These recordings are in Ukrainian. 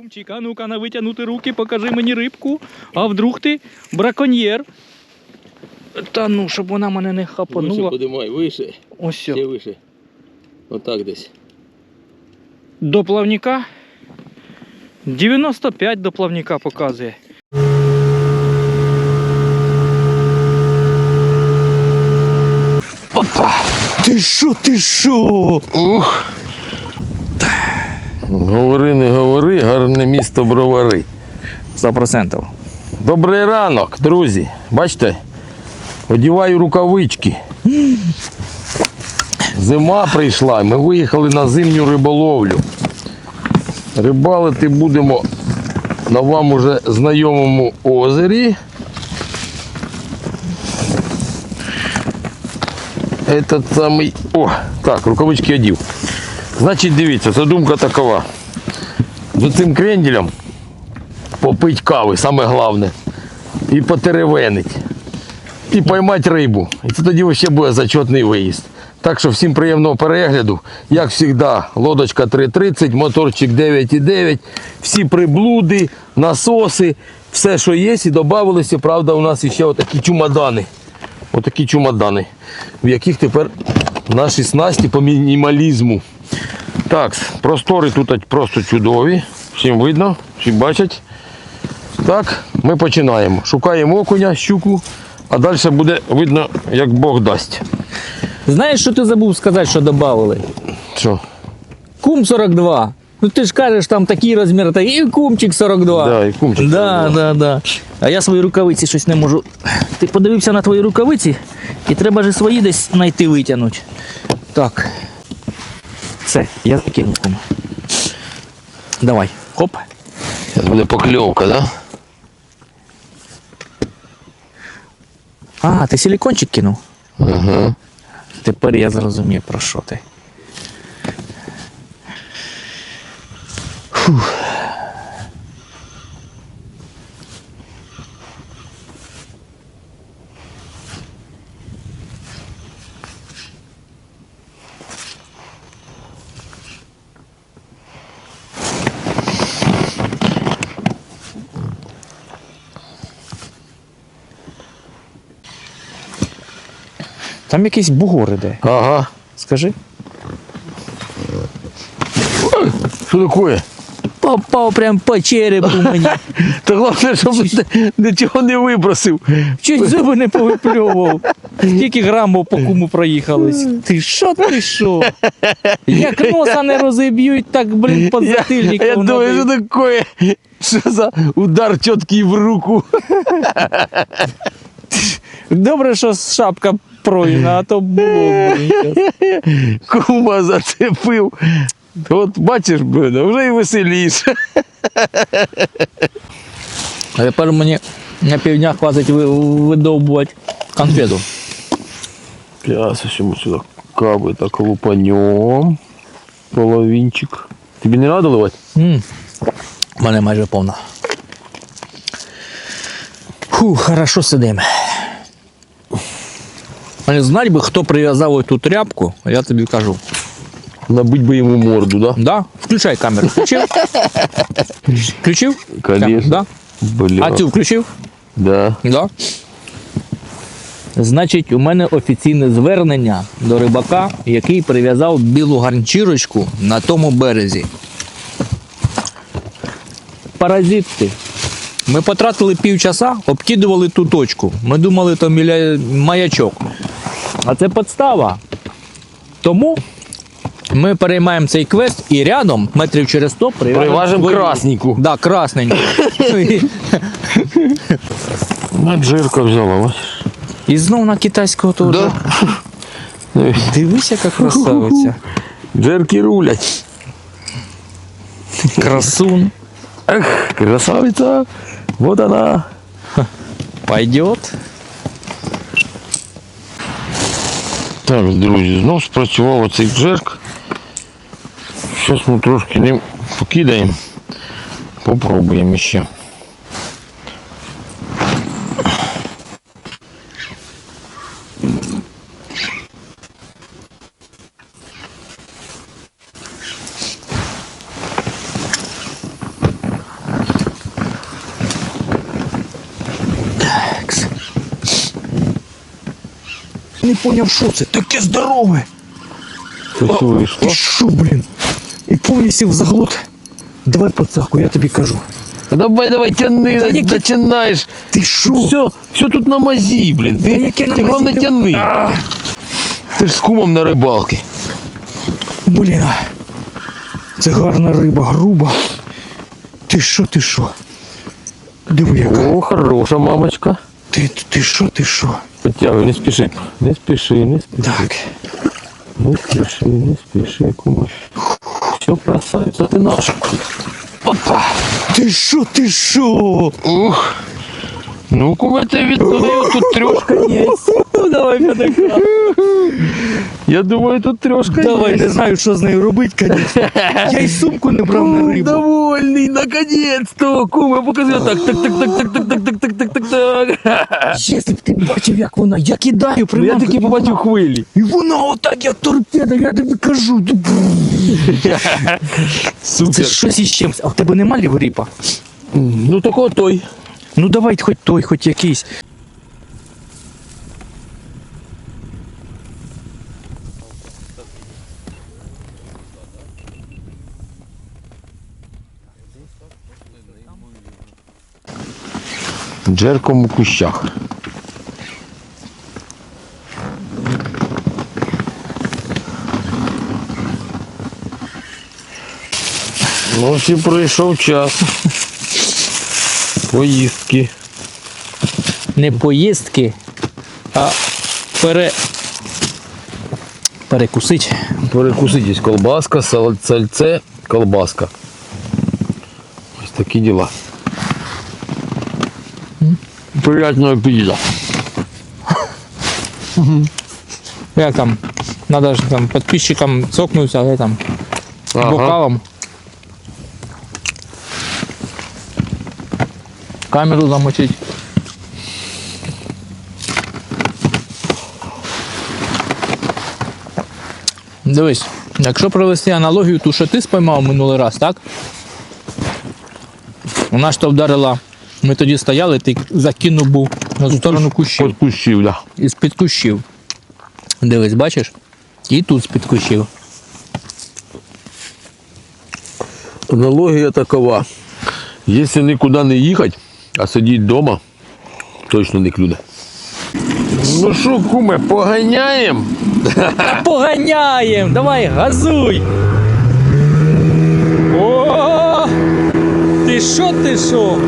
Кумчик, а ну-ка на витягнути руки, покажи мені рибку. А вдруг ти браконьєр. Та ну, щоб вона мене не Вище хапанула. подимай, вище. Ось Ще вище. Отак десь. До плавника. 95 до плавника показує. Опа! Ти що, ти що? Ух. Говори, не говори, гарне місто бровари. 100%. Добрий ранок, друзі. Бачите? Одіваю рукавички. Зима прийшла, ми виїхали на зимню риболовлю. Рибалити будемо на вам уже знайомому озері. Этот самий. О, так, рукавички одів. Значить, дивіться, це думка такова. З цим кренделем попить кави, саме головне. І потеревенить. І поймати рибу. І це тоді ще буде зачетний виїзд. Так що всім приємного перегляду. Як завжди, лодочка 3.30, моторчик 9.9, всі приблуди, насоси, все, що є, і додавалися, правда, у нас ще отакі чумадани. Отакі чумадани, в яких тепер наші снасті по мінімалізму. Так, простори тут просто чудові. Всім видно, всі бачать. Так, ми починаємо. Шукаємо окуня, щуку, а далі буде видно, як Бог дасть. Знаєш, що ти забув сказати, що додали? Що? Кум 42. Ну ти ж кажеш, там такий розмір, та і кумчик 42. Да, і кумчик Да, да, да. А я свої рукавиці щось не можу. Ти подивився на твої рукавиці, і треба ж свої десь знайти витягнути. Так. Все, я закинув кому. Давай. Хоп. Зараз буде покльовка. Да? А, ти силікончик кинув? Ага. Тепер я зрозумів, про що ти. Фух. Там якийсь бугор іде. Ага. Скажи. Що таке? Попав прям по черепу мені. Та головне, щоб ти нічого не вибросив. Чуть зуби не повипльовував. Скільки грамів по куму проїхались. Ти що, ти що? Як носа не розіб'ють, так, блін, по Я, затильнику. я думаю, що таке? Що за удар чіткий в руку? Добре, що шапка пройна, а то було. блін. Кума зацепив. От бачиш, вже і веселіше. А тепер мені на півдня хватить видовбувати конфету. Сейчас еще мы сюда кабы так лупанем. Половинчик. Тебе не надо ливать? М, У мене майже повна. Фу, хорошо сидимо. Знать би, хто прив'язав ту тряпку, я тобі кажу. Набить бы ему морду, да? Да? Включай камеру. Включив? Включив? Конечно. Да? Бля. А цю включив? Да. Да. Значить, у мене офіційне звернення до рибака, який прив'язав білу гарнчірочку на тому березі. Паразити. Ми потратили півчаса, обкидували ту точку. Ми думали, то маячок. А це підстава. Тому ми переймаємо цей квест і рядом, метрів через 100, прив'яжемо Приважем свою- красненьку. Да, красненьку. Наджирка взяла, вот. І знов на китайського теж. Да. Дивись, яка красавиця. Джерки рулять. Красун. Эх, красавица. Вот она. Пойдет. Так, друзі, знов спрацював оцей джерк. Зараз ми трошки ним покидаємо. Попробуємо ще. Не поняв, що це. Таке здорове. Щось вийшло. І що, блін? І повністю в заглот. Давай пацаку, я тобі кажу. Давай, давай, тяни, які- починаєш. Ти що? Все, все тут на мазі, блін. Та Ти, на ти головне тяни. А, Ти ж з кумом на рибалки. Блін. Це гарна риба, груба. Ти що, ти що? Диви яка. О, хороша мамочка. Ти, ти що, ти що? Потягуй, не спіши. Не спіши, не спіши. Так. Не спіши, не спіши, кума. Все, красавиця, ти наша. Опа. Ти що, ти що? Ух. Ну, кума, ти відтудаю, тут трьошка є. Давай, п'ятака. Я думаю, тут трьошка Давай, не знаю, що з нею робити, конечно. Я й сумку не брав на рибу. довольний, наконец-то! Куме, покажи так, так, так, так, так, так, так, так, так, так, так, так. Якщо б ти бачив, як вона, я кидаю Ну, Я приманку. таки побачив хвилі. І вона отак, як торпеда, я тобі кажу. Це Супер. щось із чимось. А в тебе нема лівріпа? Ну, такого той. Ну давай хоч той, хоч якийсь. Джерком у кущах. Ну, ось і пройшов час. Поїздки. Не поїздки, а пере... перекусить. Перекуситесь, колбаска, сальце, колбаска. Ось такі діла. Приятного аппетита. Як там? Надо ж там підписчикам цокнуться, а там Ага. бокалом. Камеру замочить. Дивись, якщо провести аналогію, ту, що ти спіймав минулий раз, так? Вона ж то вдарила. Ми тоді стояли, ти закинув був на сторону кущів. От кущів, да. Із під кущів. Дивись, бачиш? І тут з-під кущів. Аналогія такова. Якщо нікуди не їхати, а сидіти вдома, точно не клюне. Ну що, куме, поганяємо? Поганяєм! Давай, газуй! О! Ти що, ти що?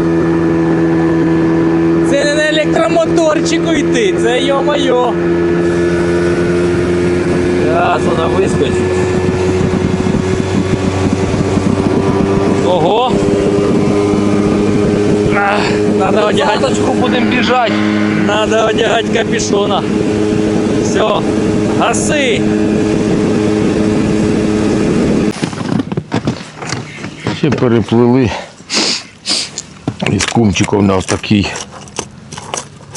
Електромоторчику йти, це йо-моє. Зараз вона вискочить. Ого! Надо одягати, Таточку будемо біжати. надо одягати капюшона. Все, гаси! Ще переплили із кумчиком на ось такий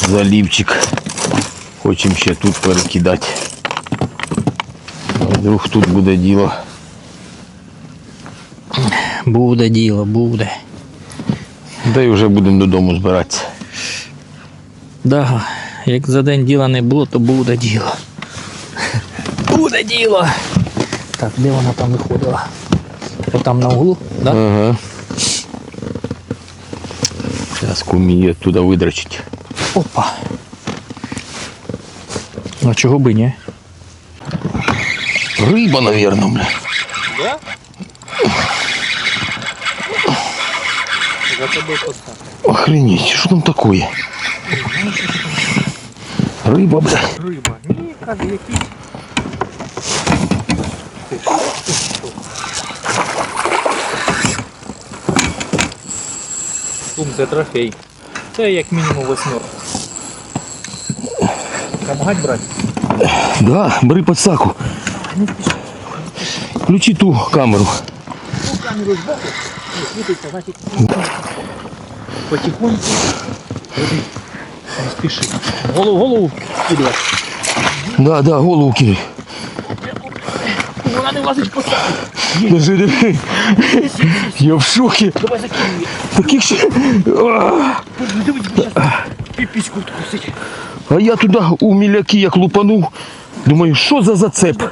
залівчик. Хочемо ще тут перекидати. Вдруг тут буде діло. Буде діло, буде. Та й вже будемо додому збиратися. Да, як за день діла не було, то буде діло. Буде діло. Так, де вона там виходила? Отам на углу, да? Ага. Зараз кумі туди видрачить. Опа. А чого би ні? Риба, наверное, бля. Да? За тобой поставь. Охренеть, что там такое? Рыба, бля. Рыба. Не, козляки. Ты что? Це трофей. Це як мінімум восьмерка. Помагать брати? Да, бери подсаку. Включи ту камеру. Ну, камеру збоку, і світиться, значить, потихоньку. Ходи. Не спіши. Голову, голову кидай. Да, да, голову кинь. вона не влазить по Держи, держи. Я в шокі. Давай закинь. Таких ще. Піпіську вкусить. А я туди у міляки як лупанув. Думаю, що за зацеп?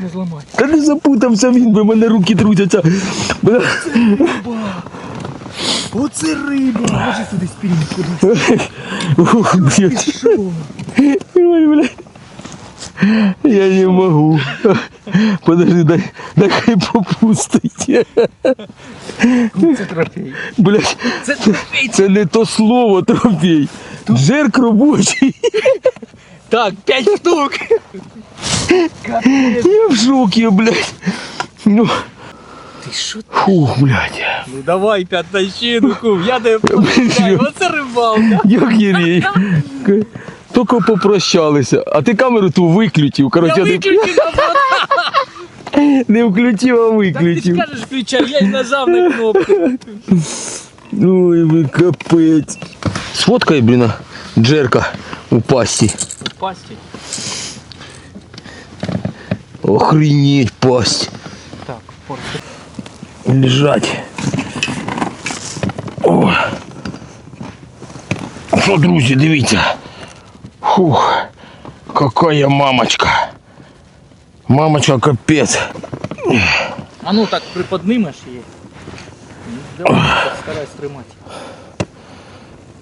Не зламати. Та не запутався він, бо в мене руки трусяться. Оце риба. Ложи сюди спільник кудись. Ух, блядь. Ой, блядь. Я не можу. Подожди, дай, дай хай попустить. Це трофей. Блядь, Це трофей. це не то слово трофей. Джерк робочий. Так, п'ять штук. Я в шокі, блядь. Ну, Ти що? фух, блядь. Ну давай п'ятнащину, кум, я тебе пам'ятаю. Оце рибалка. Як єрей. Тільки попрощалися. А ти камеру ту виключив. Я Коротше, не, виключив назад. не включив, а Так ти виключив. скажеш включай, я й нажав на кнопку. Ой, ви капець. Сфоткай, блін, джерка у пасті. У пасті. Охренеть пасть. Так, порт. Лежать. О. Що, друзі, дивіться. Фух, какая мамочка. Мамочка капець. А ну так приподнимеш її. Ну, Давай, старайся тримати.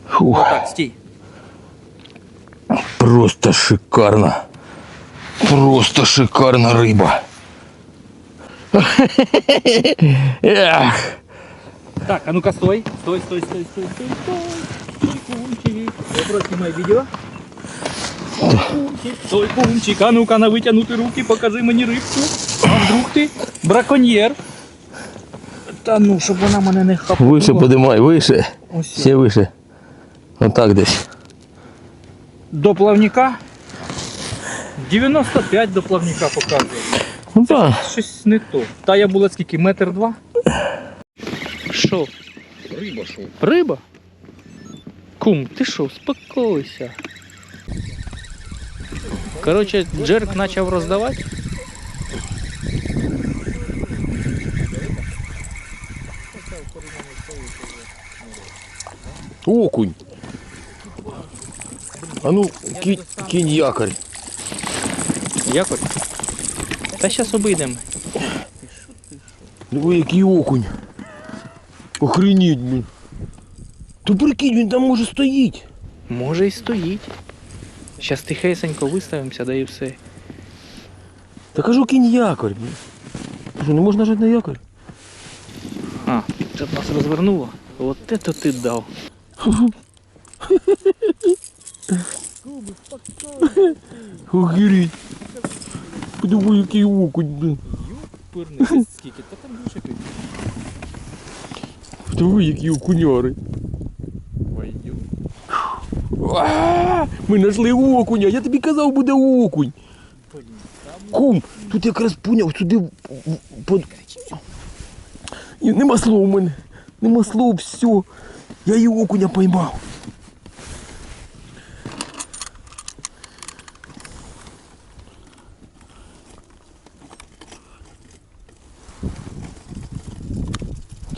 Фух, Так, стій. просто шикарно. Просто шикарна риба. Эх. Так, а ну-ка стой. Стой, стой, стой, стой, стой, стой. Стой, кумчик. Вопрос снимай видео. Стой, кумчик, А ну-ка на витягнути руки, покажи мені рибку. А вдруг ти браконьєр. Та ну, щоб вона мене не хапала. Вище подимай, вище. Ось. Ще вище. Отак десь. До плавника. 95 до плавника показує. Ну так. Щось не то. Та я була скільки, метр два? Що? Риба що? Риба? Кум, ти що, успокойся. Коротше, Джерк почав роздавати. Окунь. А ну, кинь, кинь якорь. Якось. Та зараз обійдемо. Диви, який окунь. Охренеть, блін. То прикинь, він там може стоїть. Може і стоїть. Зараз тихесенько виставимося, да і все. Та кажу, кинь якорь. Що, не можна жати на якорь? А, це нас розвернуло. От це ти дав. Охереть. Диви, який окунь, блін. Пирний скільки, та там пів. Диви, які окуняри. Пойдем. А, Ми знайшли окуня, я тобі казав, буде окунь. Кум, тут якраз поняв, сюди под... Нема слов у мене. Нема слов, все. Я її окуня поймав.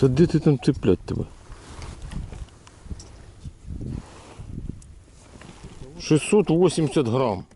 Та де ти там цеплять тебе? 680 грам.